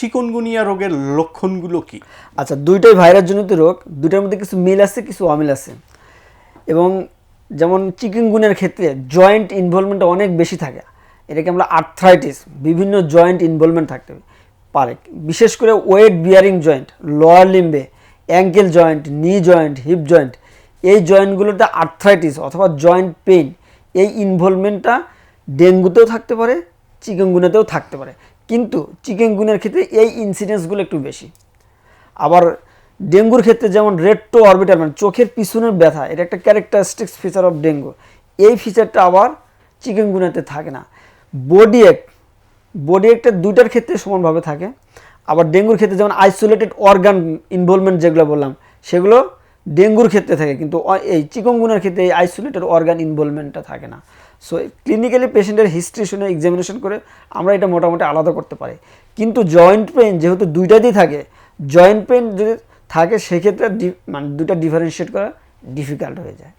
Chikungunya রোগের লক্ষণগুলো কি? আচ্ছা দুইটাই ভাইরাস জনিত রোগ, দুইটার মধ্যে কিছু মিল আছে, কিছু অমিল আছে। এবং যেমন চিকেনগুনের ক্ষেত্রে জয়েন্ট ইনভলভমেন্ট অনেক বেশি থাকে। এটাকে আমরা আর্থ্রাইটিস বিভিন্ন জয়েন্ট ইনভলভমেন্ট থাকতে পারে। বিশেষ করে weight bearing joint lower লিম্বে ankle joint knee joint hip joint এই জয়েন্টগুলোতে আর্থ্রাইটিস অথবা জয়েন্ট পেইন এই ইনভলভমেন্টটা ডেঙ্গুতেও থাকতে পারে চিকেনগুনেতেও থাকতে পারে। কিন্তু চিকেনগুনের ক্ষেত্রে এই ইনসিডেন্সগুলো একটু বেশি। আবার ডেঙ্গুর ক্ষেত্রে যেমন রেট্রো অরবিটাল মানে চোখের পিছনের ব্যথা, এটা একটা ক্যারেক্টারিস্টিক্স ফিচার অফ ডেঙ্গু। এই ফিচারটা আবার চিকেনগুনাতে থাকে না। বডি এক বডি একটা দুইটার ক্ষেত্রে সমানভাবে থাকে। আবার ডেঙ্গুর ক্ষেত্রে যেমন আইসোলেটেড অর্গান ইনভলভমেন্ট যেগুলো বললাম, সেগুলো ডেঙ্গুর ক্ষেত্রে থাকে, কিন্তু এই চিকনগুনার ক্ষেত্রে এই আইসোলেটেড অর্গান ইনভলভমেন্টটা থাকে না। সো ক্লিনিক্যালি পেশেন্টের হিস্ট্রি শুনে এক্সামিনেশন করে আমরা এটা মোটামুটি আলাদা করতে পারি। কিন্তু জয়েন্ট পেন যেহেতু দুইটাতেই থাকে জয়েন্ট পেন যদি থাকে সেক্ষেত্রে মানে দুটা ডিফারেন্সিয়েট করা ডিফিকাল্ট হয়ে যায়।